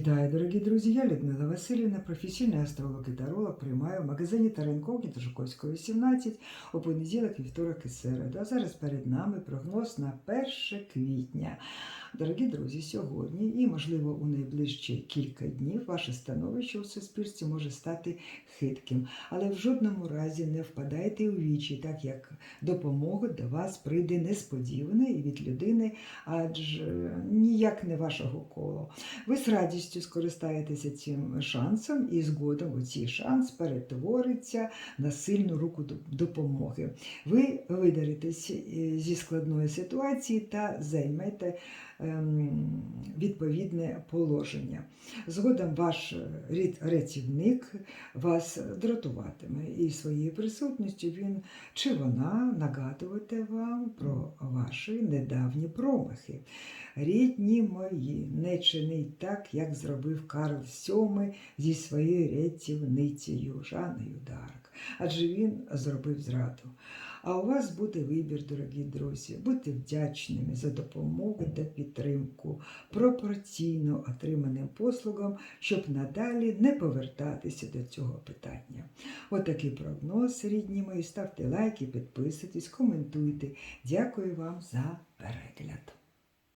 Вітаю, дорогі друзі! Я Людмила Васильівна, професійний астролог і таролог, приймаю в магазині Таренкогніта Жуковського, 18 у понеділок, вівторок і середу. А зараз перед нами прогноз на 1 квітня. Дорогі друзі, сьогодні і, можливо, у найближчі кілька днів ваше становище у суспільстві може стати хитким, але в жодному разі не впадайте у вічі, так як допомога до вас прийде несподівано і від людини, адже ніяк не вашого кола. Ви з радістю скористаєтеся цим шансом, і згодом цей шанс перетвориться на сильну руку доп- допомоги. Ви видаритесь е, зі складної ситуації та займете відповідне положення. Згодом ваш рід- рятівник вас дратуватиме, і своєю присутністю він чи вона нагадуватиме вам про ваші недавні промахи. Рідні мої, не чиніть так, як зробив Карл VII зі своєю рятівницею Жанною Дарк, адже він зробив зраду. А у вас буде вибір, дорогі друзі. Будьте вдячними за допомогу та підтримку, пропорційно отриманим послугам, щоб надалі не повертатися до цього питання. Отакий прогноз, рідні мої. Ставте лайки, підписуйтесь, коментуйте. Дякую вам за перегляд.